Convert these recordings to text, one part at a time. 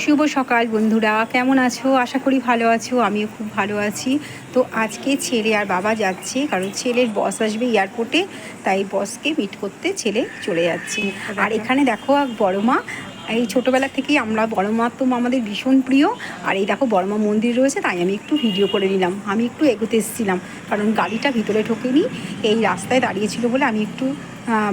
শুভ সকাল বন্ধুরা। কেমন আছো? আশা করি ভালো আছো, আমিও খুব ভালো আছি। তো আজকে ছেলে আর বাবা যাচ্ছে, কারণ ছেলের বস আসবে এয়ারপোর্টে তাই বসকে মিট করতে ছেলে চলে যাচ্ছে। আর এখানে দেখো বড় মা এই ছোটোবেলা থেকেই আমরা বড় মা তো আমাদের ভীষণ প্রিয়। আর এই দেখো বড় মা মন্দির রয়েছে, তাই আমি একটু ভিডিও করে নিলাম। আমি একটু এগোতে এসেছিলাম, কারণ গাড়িটা ভিতরে ঢোকেনি, এই রাস্তায় দাঁড়িয়েছিল বলে আমি একটু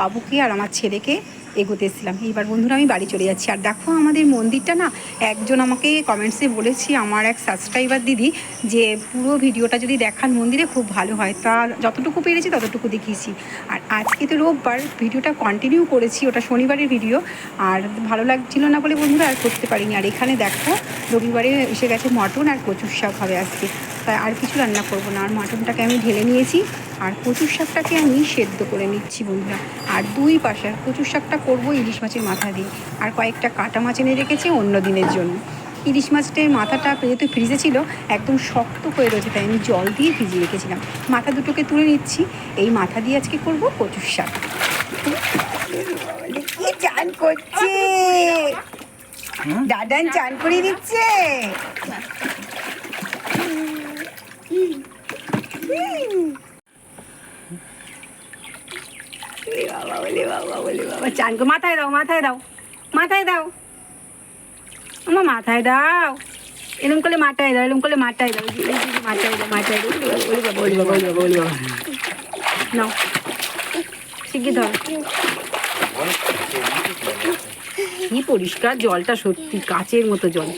বাবুকে আর আমার ছেলেকে এগোতে এসেছিলাম। এইবার বন্ধুরা, আমি বাড়ি চলে যাচ্ছি। আর দেখো, আমাদের মন্দিরটা না, একজন আমাকে কমেন্টসে বলেছি, আমার এক সাবস্ক্রাইবার দিদি, যে পুরো ভিডিওটা যদি দেখান মন্দিরে, খুব ভালো হয়। তা যতটুকু পেরেছি, ততটুকু দেখিয়েছি। আর আজকে তো রোববার, ভিডিওটা কন্টিনিউ করেছি, ওটা শনিবারের ভিডিও। আর ভালো লাগছিল না বলে বন্ধুরা আর করতে পারিনি। আর এখানে দেখো, রবিবারে এসে গেছে মটন আর কচুর শাক হবে আজকে। তাই আর কিছু রান্না করব না। আর মাটনটাকে আমি ঢেলে নিয়েছি আর কচুর শাকটাকে আমি সেদ্ধ করে নিচ্ছি বন্ধুরা। আর দুই পাশে কচুর শাকটা করব ইলিশ মাছের মাথা দিয়ে। আর কয়েকটা কাটা মাছ এনে রেখেছি অন্য দিনের জন্য। ইলিশ মাছটার মাথাটা যেহেতু ফ্রিজে ছিল একদম শক্ত হয়ে রয়েছে তাই আমি জল দিয়ে ভিজিয়ে রেখেছিলাম। মাথা দুটোকে তুলে নিচ্ছি। এই মাথা দিয়ে আজকে করব কচুর শাক। কি চান করছে? দাদান চান করে দিচ্ছে? ওলে বাবা ওলে বাবা ওলে বাবা। চান মাথায় দাও মাথায় দাও মাথায় দাও। আমার মাথায় দাও। এরকম করলে মাথায় দাও এরকম করলে মাথায় দাও। মাথায় দাও মাথায় দাও। নাও। শিগগির ধর। কি পরিষ্কার জলটা সত্যি, কাচের মতো জল।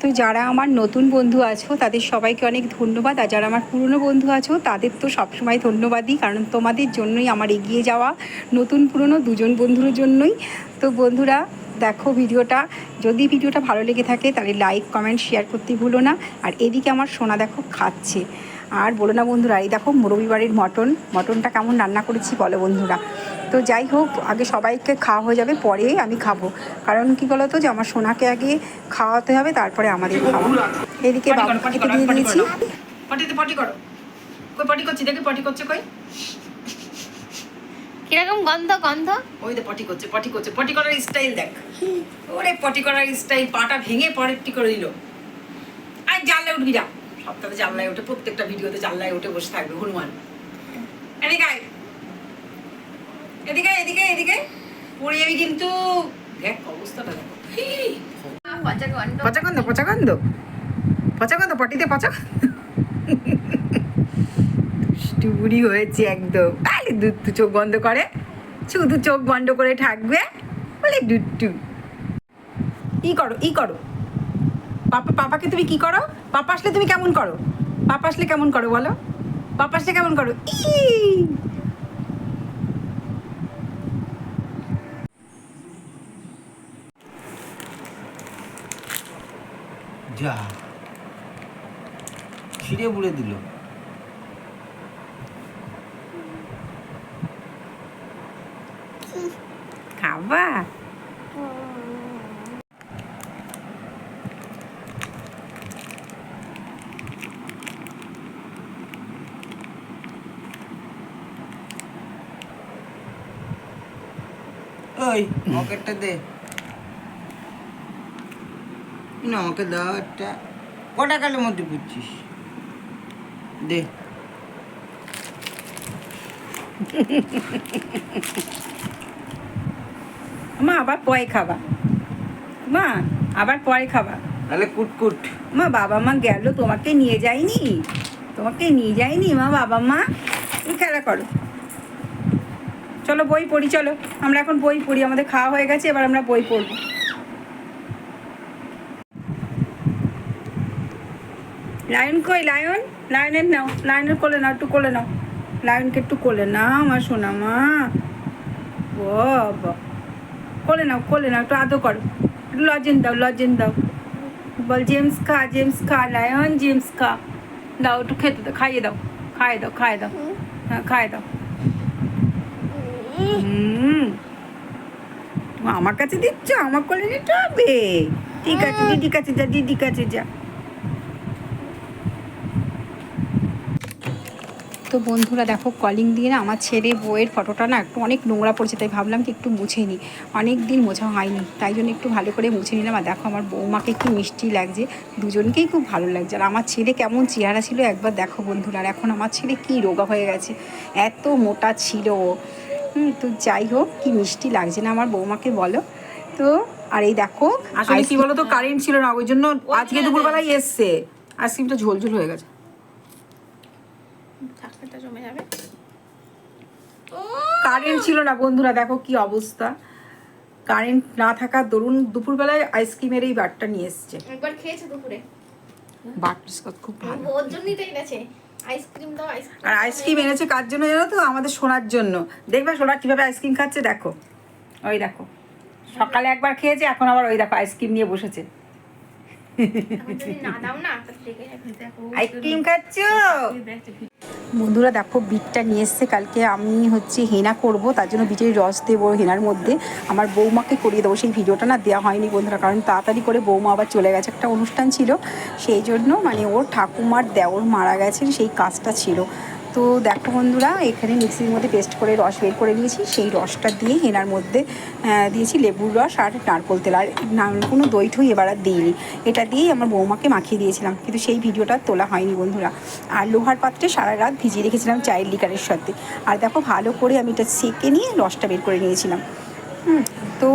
তো যারা আমার নতুন বন্ধু আছো, তাদের সবাইকে অনেক ধন্যবাদ। আর যারা আমার পুরনো বন্ধু আছো, তাদের তো সবসময় ধন্যবাদই, কারণ তোমাদের জন্যই আমার এগিয়ে যাওয়া নতুন পুরনো দুজন বন্ধুর জন্যই। তো বন্ধুরা, দেখো ভিডিওটা। যদি ভিডিওটা ভালো লেগে থাকে, তাহলে লাইক কমেন্ট শেয়ার করতে ভুলো না। আর এদিকে আমার সোনা দেখো খাচ্ছে। আর বলো না বন্ধুরা, এই দেখো রবিবারের মটন। মটনটা কেমন রান্না করেছি বলো বন্ধুরা। তো যাই হোক আগে সবাইকে খাওয়া হয়ে যাবে পরে আমি খাব। কারণ কি বলতো যে আমার সোনাকে আগে খাওয়াতে হবে তারপরে আমাদের খাওয়া। এদিকে বাবুকে দিয়ে দিয়েছি। পটিতে পটি করো। কই পটি করছি দেখি পটি করছে কই। কীরকম গন্ধ গন্ধ? ওই তো পটি করছে পটি করছে। পটি করার স্টাইল দেখ। ওরে পটি করার স্টাইল পাটা ভেঙে পরেরটি করে দিল। আর জানলায় উঠবি যা। সপ্তাহে জানলায় উঠে প্রত্যেকটা ভিডিওতে জানলায় উঠে বসে থাকবে হনুমান। এদিকে আয়। এদিকে এদিকে এদিকে। পড়ে যাবি কিন্তু। দেখ অবস্থাটা দেখো। পচা গন্ধ পচা গন্ধ পচা গন্ধ পচা পটিতে হয়েছে একদম। আরে চোখ বন্ধ করে। শুধু চোখ বন্ধ করে থাকবে। বলে দুট্টু ই করো ই করো। পাপা পাপাকে তুমি কি করো? পাপা আসলে তুমি কেমন করো? পাপা আসলে কেমন করো বলো? পাপা আসলে কেমন করো? ই যা ছিঁড়ে বুড়ে দিল। খাবা? ওই মকেটটা দে। আমাকে দাও একটা। কটা কালের মধ্যে বুঝছিস দে। মা আবার পরে খাবা। মা আবার পরে খাবা। তাহলে কুটকুট। মা বাবা মা গেল তোমাকে নিয়ে যায়নি। তোমাকে নিয়ে যায়নি মা বাবা মা। তুমি খেলা করো। চলো বই পড়ি চলো। আমরা এখন বই পড়ি আমাদের খাওয়া হয়ে গেছে এবার আমরা বই পড়ব। লায়ন কই, লায়ন? লায়নের নাও, লায়নের কোলে নাও, একটু কোলে নাও। লায়নকে একটু কোলে না আমার সোনা মা বাবা। কোলে নাও কোলে নাও, একটু আদো করো। একটু লজেন দাও লজেন দাও। বল, জেমস খা জেমস খা, লায়ন, জেমস খা। দাও, একটু খেতে দাও, খাইয়ে দাও খাইয়ে দাও খাইয়ে দাও। হ্যাঁ খাইয়ে দাও। আমার কাছে দিচ্ছ, আমার কোলে নিতে হবে ঠিক আছে দিদি কাছে যা দিদি কাছে যা। তো বন্ধুরা দেখো কলিং দিয়ে না আমার ছেলে বইয়ের ফটোটা না একটু অনেক নোংরা পড়েছে তাই ভাবলাম কি একটু মুছে নিই। অনেক দিন মোছা হয়নি তাই জন্য একটু ভালো করে মুছে নিলাম। আর দেখো আমার বৌমাকে কি মিষ্টি লাগছে দুজনকেই খুব ভালো লাগছে। আর আমার ছেলে কেমন চেহারা ছিল একবার দেখো বন্ধুরা। আর এখন আমার ছেলে কি রোগা হয়ে গেছে এত মোটা ছিল হুম, তো যাই হোক কি মিষ্টি লাগছে না আমার বৌমাকে বলো। তো আর এই দেখো আসলে কি ice- বলতো কারেন্ট ছিল না ওই জন্য আজকে দুপুরবেলায় এসছে। আইসক্রিমটা ঝোলঝোল হয়ে গেছে। জমে যাবে। কারেন্ট ছিল না বন্ধুরা দেখো কি অবস্থা। কারেন্ট না থাকার দরুন দুপুরবেলায় আইসক্রিমের এই বারটা নিয়ে এসছে। একবার খেয়েছে দুপুরে। বাটারস্কচ খুব ভালো। ওর জন্যই তো এনেছে। আইসক্রিম দাও আইসক্রিম আর আইসক্রিম এনেছে কার জন্য জানো তো? আমাদের সোনার জন্য। দেখবে সোনা কীভাবে আইসক্রিম খাচ্ছে দেখো। ওই দেখো। সকালে একবার খেয়েছে এখন আবার ওই দেখো আইসক্রিম নিয়ে বসেছে। আইসক্রিম খাচ্ছ? বন্ধুরা দেখো, বিটটা নিয়ে এসছে। কালকে আমি হচ্ছে হেনা করব, তার জন্য বিটের রস দেবো হেনার মধ্যে। আমার বৌমাকে করিয়ে দেবো, সেই ভিডিওটা না দেওয়া হয়নি বন্ধুরা, কারণ তাড়াতাড়ি করে বৌমা আবার চলে গেছে একটা অনুষ্ঠান ছিল। সেই জন্য মানে ওর ঠাকুমার দেওর মারা গেছেন, সেই কাজটা ছিল। তো দেখো বন্ধুরা, এখানে মিক্সির মধ্যে পেস্ট করে রস বের করে নিয়েছি। সেই রসটা দিয়ে হেনার মধ্যে দিয়েছি লেবুর রস আর নারকোল তেল। আর কোনো দই ঠই এবার আর দিইনি। এটা দিয়েই আমার বৌমাকে মাখিয়ে দিয়েছিলাম। কিন্তু সেই ভিডিওটা তোলা হয়নি বন্ধুরা। আর লোহার পাত্রে সারা রাত ভিজিয়ে রেখেছিলাম চায়ের লিকারের সাথে। আর দেখো ভালো করে আমি এটা সেকে নিয়ে রসটা বের করে নিয়েছিলাম। তো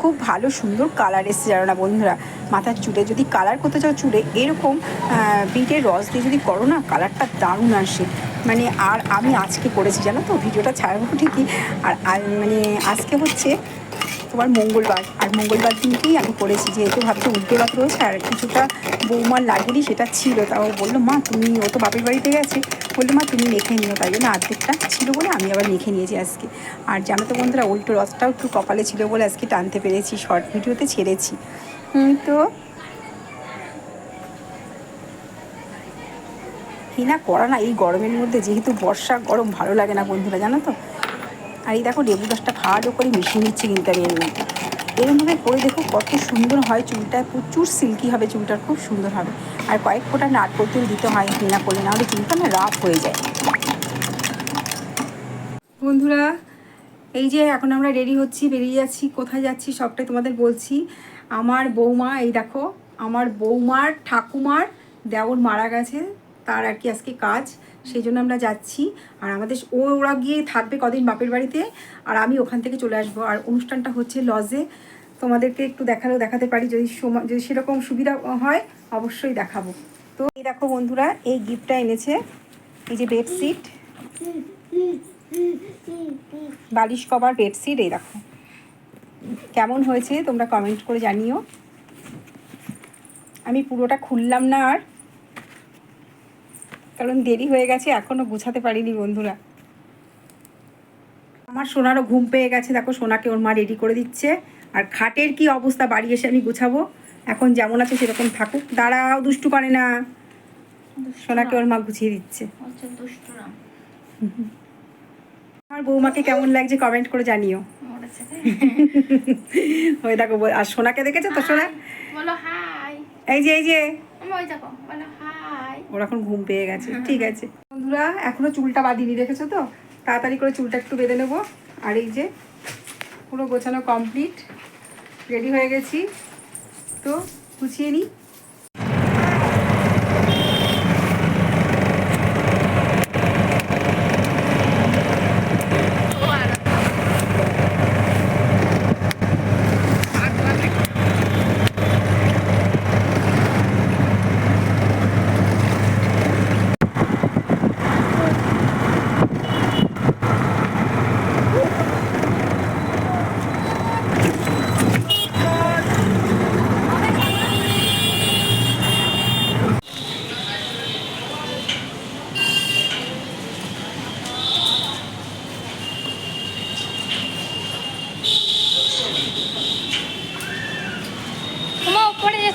খুব ভালো, সুন্দর কালার এসছে জানো না বন্ধুরা। মাথার চুলে যদি কালার করতে চাও, চুলে এরকম বিটের রস দিয়ে যদি করো না কালারটা দারুণ আসে। মানে আর আমি আজকে করেছি, জানো তো? ভিডিওটা ছাড়বো ঠিকই। আর মানে আজকে হচ্ছে তোমার মঙ্গলবার। আর মঙ্গলবার দিনকেই আমি করেছি, যেহেতু ভাবছি উল্টে ভাত রয়েছে আর কিছুটা বৌমার লাগেনি সেটা ছিল তাও বলল, মা, তুমি, ও তো বাপের বাড়িতে গেছে। বলল, মা, তুমি মেখে নিও। তাই জন্য অর্ধেকটা ছিল বলে আমি আবার মেখে নিয়েছি আজকে। আর জানো তো বন্ধুরা, উল্টো রসটাও একটু কপালে ছিল বলে আজকে টানতে পেরেছি, শর্ট ভিডিওতে ছেড়েছি। তো হিনা করা না, এই গরমের মধ্যে যেহেতু বর্ষা গরম ভালো লাগে না বন্ধুরা, জানো তো? আর এই দেখো লেবু গাছটা ভালো করে মিশিয়ে নিচ্ছে কিন্তু আমি এর মধ্যে। এরকমভাবে করে দেখো কত সুন্দর হয় চুলটা প্রচুর সিল্কি হবে চুলটার, খুব সুন্দর হবে। আর কয়েক ফোঁটা নারকোল তেল দিতে হয় হিনা করলে, নাহলে চুলটা না রাফ হয়ে যায়। বন্ধুরা, এই যে এখন আমরা রেডি হচ্ছি, বেরিয়ে যাচ্ছি, কোথায় যাচ্ছি সবটাই তোমাদের বলছি। আমার বৌমা, এই দেখো, আমার বৌমার ঠাকুমার দেওর মারা গেছে, তার আর কি আজকে কাজ। সেই জন্য আমরা যাচ্ছি। আর আমাদের ও, ওরা গিয়ে থাকবে কদিন বাপের বাড়িতে। আর আমি ওখান থেকে চলে আসব। আর অনুষ্ঠানটা হচ্ছে লজে। তোমাদেরকে একটু দেখালেও দেখাতে পারি। যদি সময় যদি সেরকম সুবিধা হয়, অবশ্যই দেখাবো। তো এই দেখো বন্ধুরা, এই গিফটটা এনেছে। এই যে বেডশিট। বালিশ কভার, বেডশিট, এই দেখো। কেমন হয়েছে তোমরা কমেন্ট করে জানিও। আমি পুরোটা খুললাম না আর। কারণ দেরি হয়ে গেছে এখনও গুছাতে পারিনি বন্ধুরা। আমার সোনারও ঘুম পেয়ে গেছে দেখো সোনাকে ওর মা রেডি করে দিচ্ছে। আর খাটের কি অবস্থা বাড়ি এসে আমি গুছাবো। এখন যেমন আছে সেরকম থাকুক। দাঁড়াও দুষ্টু করে না। সোনাকে ওর মা গুছিয়ে দিচ্ছে। আমার বৌমাকে কেমন লাগছে কমেন্ট করে জানিও। ওই দেখো আর সোনাকে দেখেছ তো সোনা? এই যে এই যে। ওর এখন ঘুম পেয়ে গেছে, ঠিক আছে। বন্ধুরা, এখনও চুলটা বাঁধিনি, দেখেছ তো? তাড়াতাড়ি করে চুলটা একটু বেঁধে নেব। আর এই যে, পুরো গোছানো কমপ্লিট রেডি হয়ে গেছি। তো গুছিয়ে নিই।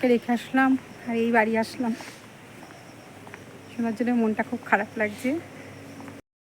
সোনাকে রেখে আসলাম আর এই বাড়ি আসলাম। শোনার জন্য মনটা খুব খারাপ লাগছে।